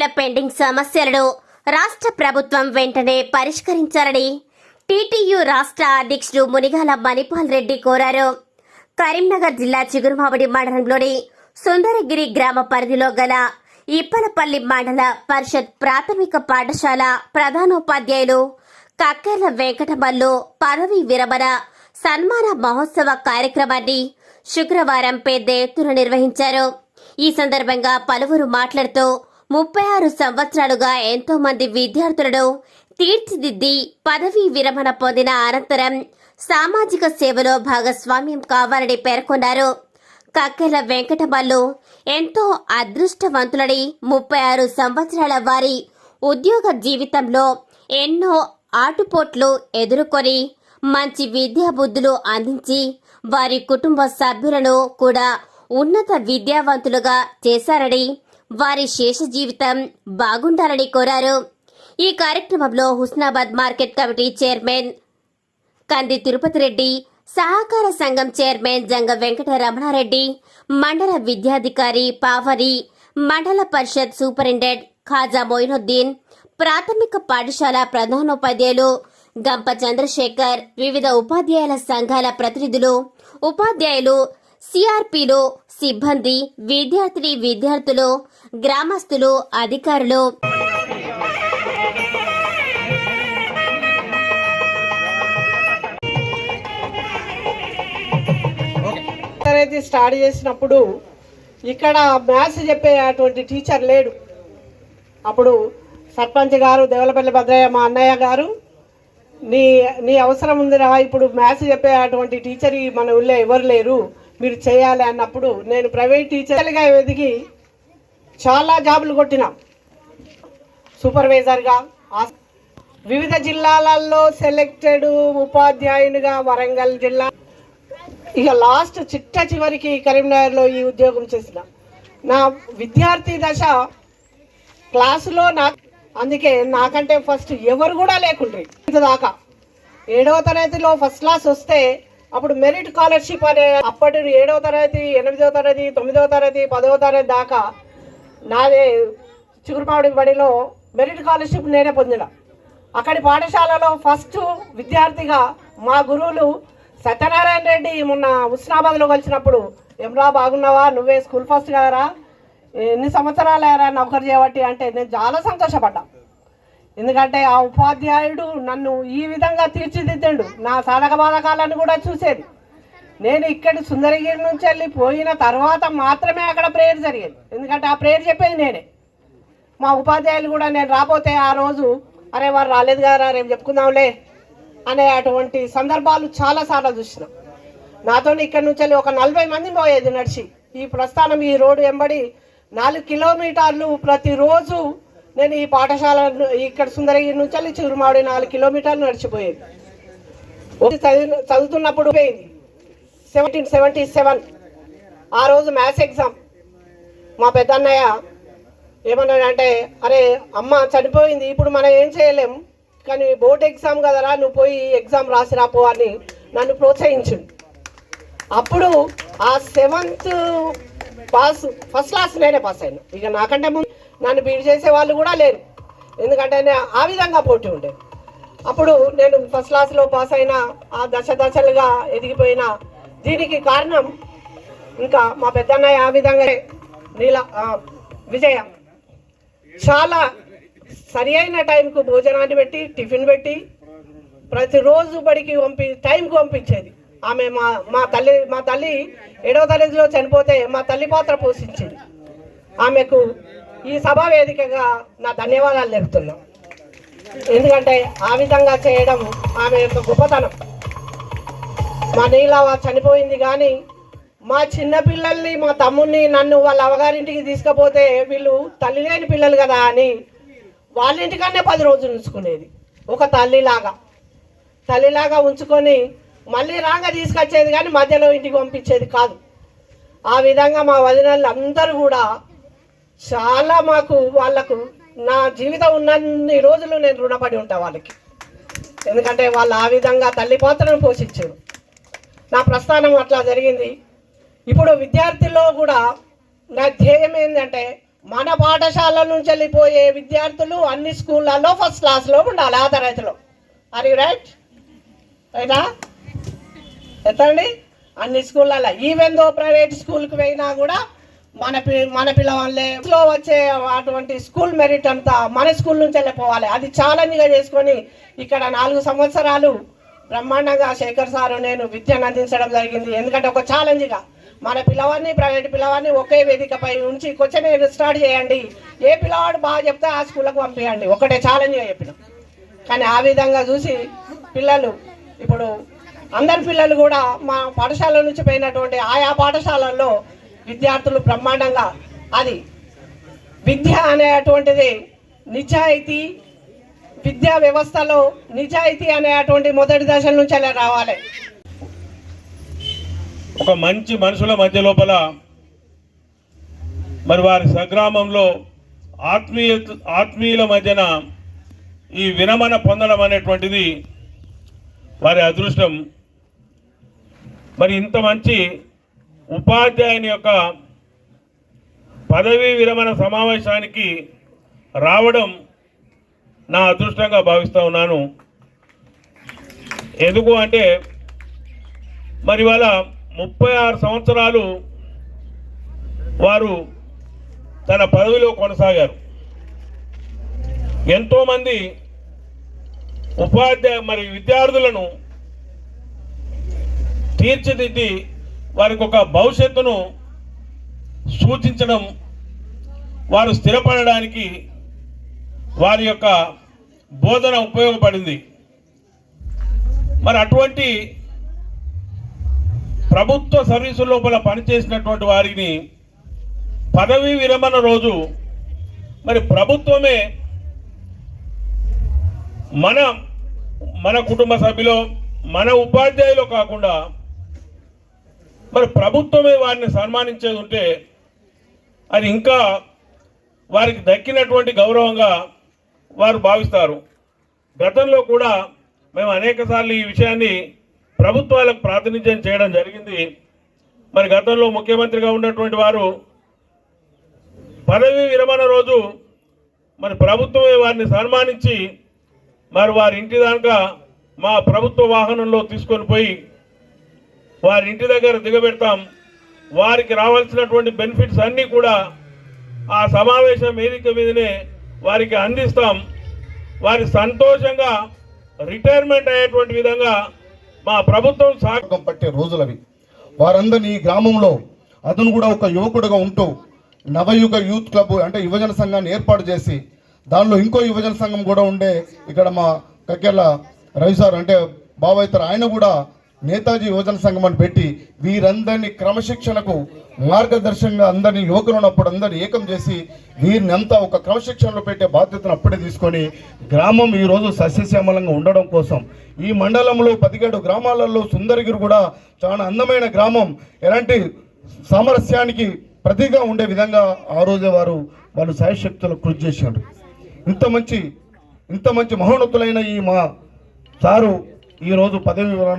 వేల పెండింగ్ సమస్యలను రాష్ట్ర ప్రభుత్వం వెంటనే పరిష్కరించాలని టీటీయూ రాష్ట్ర అధ్యక్షుడు మునిగాల మణిపాల్ రెడ్డి కోరారు. కరీంనగర్ జిల్లా చిగురుమామిడి మండలంలోని సుందరగిరి గ్రామ పరిధిలో గల ఇప్పలపల్లి మండల పరిషత్ ప్రాథమిక పాఠశాల ప్రధానోపాధ్యాయులు కక్కెల వెంకటమల్లు పదవి విరమణ సన్మాన మహోత్సవ కార్యక్రమాన్ని శుక్రవారం పెద్ద ఎత్తున నిర్వహించారు. ఈ సందర్భంగా పలువురు మాట్లాడుతూ ముప్పై ఆరు సంవత్సరాలుగా ఎంతో మంది విద్యార్థులను తీర్చిదిద్ది పదవీ విరమణ పొందిన అనంతరం సామాజిక సేవలో భాగస్వామ్యం కావాలని పేర్కొన్నారు. కక్కెల వెంకటమల్లు ఎంతో అదృష్టవంతులని ముప్పై ఆరు సంవత్సరాల వారి ఉద్యోగ జీవితంలో ఎన్నో ఆటుపోట్లు ఎదుర్కొని మంచి విద్యాబుద్ధులు అందించి వారి కుటుంబ సభ్యులను కూడా ఉన్నత విద్యావంతులుగా చేశారని వారి శేష జీవితం బాగుండాలని కోరారు. ఈ కార్యక్రమంలో హుస్నాబాద్ మార్కెట్ కమిటీ చైర్మన్ కంది తిరుపతి రెడ్డి సహకార సంఘం చైర్మన్ జంగ వెంకట రమణారెడ్డి మండల విద్యాధికారి పావరి మండల పరిషత్ సూపరింటెండెంట్ ఖాజా మొయినుద్దీన్ ప్రాథమిక పాఠశాల ప్రధానోపాధ్యాయులు గంప చంద్రశేఖర్ వివిధ ఉపాధ్యాయుల సంఘాల ప్రతినిధులు ఉపాధ్యాయులు సిఆర్పిలు సిబ్బంది విద్యార్థిని విద్యార్థులు గ్రామస్తులు అధికారులు. అయితే స్టార్ట్ చేసినప్పుడు ఇక్కడ మ్యాథ్స్ చెప్పే అటువంటి టీచర్ లేడు. అప్పుడు సర్పంచ్ గారు దేవలపల్లి భద్రయ్య మా అన్నయ్య గారు నీ నీ అవసరం ఉందిరా ఇప్పుడు మ్యాథ్స్ చెప్పే అటువంటి టీచర్ మన ఊళ్ళో ఎవరు లేరు మీరు చేయాలి అన్నప్పుడు నేను ప్రైవేట్ టీచర్గా ఎదిగి చాలా జాబులు కొట్టినాం. సూపర్వైజర్గా వివిధ జిల్లాలలో సెలెక్టెడ్ ఉపాధ్యాయునిగా వరంగల్ జిల్లా. ఇక లాస్ట్ చిట్ట చివరికి కరీంనగర్లో ఈ ఉద్యోగం చేసిన. నా విద్యార్థి దశ క్లాసులో నా అందుకే నాకంటే ఫస్ట్ ఎవరు కూడా లేకుండ్రి. దాకా. ఏడవ తరగతిలో ఫస్ట్ క్లాస్ వస్తే అప్పుడు మెరిట్ స్కాలర్షిప్ అనే అప్పటి ఏడవ తరగతి ఎనిమిదవ తరగతి తొమ్మిదవ తరగతి పదవ తరగతి దాకా నాదే చిగురుమావిడి బడిలో మెరిట్ స్కాలర్షిప్ నేనే పొందిన. అక్కడి పాఠశాలలో ఫస్ట్ విద్యార్థిగా మా గురువులు సత్యనారాయణ రెడ్డి మొన్న హుస్నాబాద్లో కలిసినప్పుడు ఏమ్రా బాగున్నావా? నువ్వే స్కూల్ ఫస్ట్ కదరా? ఎన్ని సంవత్సరాలు అయ్యారా నౌకరు చేయబట్టి? అంటే నేను చాలా సంతోషపడ్డా. ఎందుకంటే ఆ ఉపాధ్యాయుడు నన్ను ఈ విధంగా తీర్చిదిద్దాడు. నా సాధక బాధకాలను కూడా చూసేది. నేను ఇక్కడి సుందరగిరి నుంచి వెళ్ళి పోయిన తర్వాత మాత్రమే అక్కడ ప్రేయర్ జరిగేది. ఎందుకంటే ఆ ప్రేయర్ చెప్పేది నేనే. మా ఉపాధ్యాయులు కూడా నేను రాబోతే ఆ రోజు అరే వారు రాలేదు కదా రేపు చెప్పుకుందాంలే అనే అటువంటి సందర్భాలు చాలాసార్లు చూసినాం. నాతో ఇక్కడి నుంచి వెళ్ళి ఒక నలభై మంది పోయేది నడిచి. ఈ ప్రస్థానం ఈ రోడ్డు వెంబడి నాలుగు కిలోమీటర్లు ప్రతిరోజు నేను ఈ పాఠశాల ఇక్కడ సుందరగిరి నుంచి వెళ్ళి చిరుమాడి నాలుగు కిలోమీటర్లు నడిచిపోయేది. ఒకటి చదువుతున్నప్పుడు పోయింది సెవెంటీన్ సెవెంటీ సెవెన్ ఆ రోజు మ్యాథ్స్ ఎగ్జామ్ మా పెద్దన్నయ్య ఏమన్నాడంటే అరే అమ్మ చనిపోయింది. ఇప్పుడు మనం ఏం చేయలేం. కానీ బోర్డ్ ఎగ్జామ్ కదరా నువ్వు పోయి ఎగ్జామ్ రాసి రాపో అని నన్ను ప్రోత్సహించు అప్పుడు ఆ సెవెంత్ పాస్ ఫస్ట్ క్లాస్ నేనే పాస్ అయినా. ఇక నాకంటే ముందు నన్ను బీడ్ చేసే వాళ్ళు కూడా లేరు. ఎందుకంటే నేను ఆ విధంగా పోటీ ఉండేది. అప్పుడు నేను ఫస్ట్ క్లాస్లో పాస్ అయినా ఆ దశ దశలుగా ఎదిగిపోయిన దీనికి కారణం ఇంకా మా పెద్దన్నయ్య ఆ విధంగా నీల విజయ. చాలా సరి అయిన టైంకు భోజనాన్ని పెట్టి టిఫిన్ పెట్టి ప్రతిరోజు బడికి పంపి టైంకి పంపించేది. ఆమె మా మా తల్లి మా తల్లి ఏడవ తరగతిలో చనిపోతే మా తల్లి పాత్ర పోషించింది. ఆమెకు ఈ సభా వేదికగా నా ధన్యవాదాలు తెలుపుతున్నాం. ఎందుకంటే ఆ విధంగా చేయడం ఆమె యొక్క గొప్పతనం. మా నీలవ చనిపోయింది కానీ మా చిన్న పిల్లల్ని మా తమ్ముడిని నన్ను వాళ్ళ అవగారింటికి తీసుకపోతే వీళ్ళు తల్లి లేని పిల్లలు కదా అని వాళ్ళ ఇంటికన్నా పది రోజులు ఉంచుకునేది. ఒక తల్లిలాగా. తల్లిలాగా ఉంచుకొని మళ్ళీ రాగా తీసుకొచ్చేది కానీ మధ్యలో ఇంటికి పంపించేది కాదు. ఆ విధంగా మా వదినలు అందరూ కూడా చాలా మాకు వాళ్ళకు నా జీవితం ఉన్నన్ని రోజులు నేను రుణపడి ఉంటా వాళ్ళకి. ఎందుకంటే వాళ్ళు ఆ విధంగా తల్లి పాత్రను పోషించారు. నా ప్రస్థానం అట్లా జరిగింది. ఇప్పుడు విద్యార్థుల్లో కూడా నా ధ్యేయం ఏంటంటే మన పాఠశాల నుంచి వెళ్ళిపోయే విద్యార్థులు అన్ని స్కూళ్ళల్లో ఫస్ట్ క్లాస్లో ఉండాలి ఆ తరగతిలో. ఆర్ యూ రైట్ రైటా ఎత్తండి? అన్ని స్కూళ్ళల్లో. ఈవెన్ దో ప్రైవేట్ స్కూల్కి పోయినా కూడా మన పి మన పిల్లవాళ్ళే ఇంట్లో వచ్చే అటువంటి స్కూల్ మెరిట్ అంతా మన స్కూల్ నుంచి వెళ్ళిపోవాలి. అది ఛాలెంజ్గా చేసుకొని ఇక్కడ నాలుగు సంవత్సరాలు బ్రహ్మాండంగా శేఖర్ సారు నేను విద్యను అందించడం జరిగింది. ఎందుకంటే ఒక ఛాలెంజ్గా మన పిల్లవాడిని ప్రైవేట్ పిల్లవాడిని ఒకే వేదికపై ఉంచి క్వశ్చన్ స్టార్ట్ చేయండి. ఏ పిల్లవాడు బాగా చెప్తే ఆ స్కూళ్ళకు పంపించండి ఒకటే ఛాలెంజ్గా చెప్పిన. కానీ ఆ విధంగా చూసి పిల్లలు ఇప్పుడు అందరి పిల్లలు కూడా మా పాఠశాల నుంచి పోయినటువంటి ఆయా పాఠశాలల్లో విద్యార్థులు బ్రహ్మాండంగా అది విద్య అనేటువంటిది నిజాయితీ విద్యా వ్యవస్థలో నిజాయితీ అనేటువంటి మొదటి దశల నుంచి అలా రావాలి. ఒక మంచి మనుషుల మధ్య లోపల మరి వారి సగ్రామంలో ఆత్మీయ ఆత్మీయుల మధ్యన ఈ విరమణ పొందడం అనేటువంటిది వారి అదృష్టం. మరి ఇంత మంచి ఉపాధ్యాయుని యొక్క పదవీ విరమణ సమావేశానికి రావడం నా అదృష్టంగా భావిస్తూ ఉన్నాను. ఎందుకు అంటే మరి వాళ్ళ ముప్పై ఆరు సంవత్సరాలు వారు తన పదవిలో కొనసాగారు. ఎంతోమంది ఉపాధ్యాయ మరి విద్యార్థులను తీర్చిదిద్ది వారికి ఒక భవిష్యత్తును సూచించడం వారు స్థిరపడడానికి వారి యొక్క బోధన ఉపయోగపడింది. మరి అటువంటి ప్రభుత్వ సర్వీసు లోపల పనిచేసినటువంటి వారిని పదవీ విరమణ రోజు మరి ప్రభుత్వమే మన మన కుటుంబ సభ్యులు మన ఉపాధ్యాయులు కాకుండా మరి ప్రభుత్వమే వారిని సన్మానించేది ఉంటే అది ఇంకా వారికి దక్కినటువంటి గౌరవంగా వారు భావిస్తారు. గతంలో కూడా మేము అనేకసార్లు ఈ విషయాన్ని ప్రభుత్వాలకు ప్రాతినిధ్యం చేయడం జరిగింది. మరి గతంలో ముఖ్యమంత్రిగా ఉన్నటువంటి వారు పదవి విరమణ రోజు మరి ప్రభుత్వమే వారిని సన్మానించి మరి వారి ఇంటి దాకా మా ప్రభుత్వ వాహనంలో తీసుకొని పోయి వారి ఇంటి దగ్గర దిగబెడతాం. వారికి రావాల్సినటువంటి బెనిఫిట్స్ అన్నీ కూడా ఆ సమావేశం వేదిక మీదనే వారికి అందిస్తాం. వారి సంతోషంగా రిటైర్మెంట్ అయ్యేటువంటి విధంగా మా ప్రభుత్వం సాగం పట్టే రోజులవి. వారందరినీ గ్రామంలో అతను కూడా ఒక యువకుడుగా ఉంటూ నవయుగ యూత్ క్లబ్ అంటే యువజన సంఘాన్ని ఏర్పాటు చేసి దానిలో ఇంకో యువజన సంఘం కూడా ఉండే ఇక్కడ మా కక్కెళ్ళ రవి సార్ అంటే బాబాయ్ ఆయన కూడా నేతాజీ యువజన సంఘం అని పెట్టి వీరందరినీ క్రమశిక్షణకు మార్గదర్శకంగా అందరినీ యువకులు ఉన్నప్పుడు అందరినీ ఏకం చేసి వీరిని అంతా ఒక క్రమశిక్షణలో పెట్టే బాధ్యతను అప్పుడే తీసుకొని గ్రామం ఈరోజు సస్యశ్యామలంగా ఉండడం కోసం. ఈ మండలంలో పదిహేడు గ్రామాలలో సుందరగిరి కూడా చాలా అందమైన గ్రామం. ఎలాంటి సామరస్యానికి ప్రతిగా ఉండే విధంగా ఆ రోజే వారు వాళ్ళు సాయశక్తులు కృషి చేశారు. ఇంత మంచి ఇంత మంచి మహోన్నతులైన ఈ మా సారు ఈరోజు పదవి వివరణ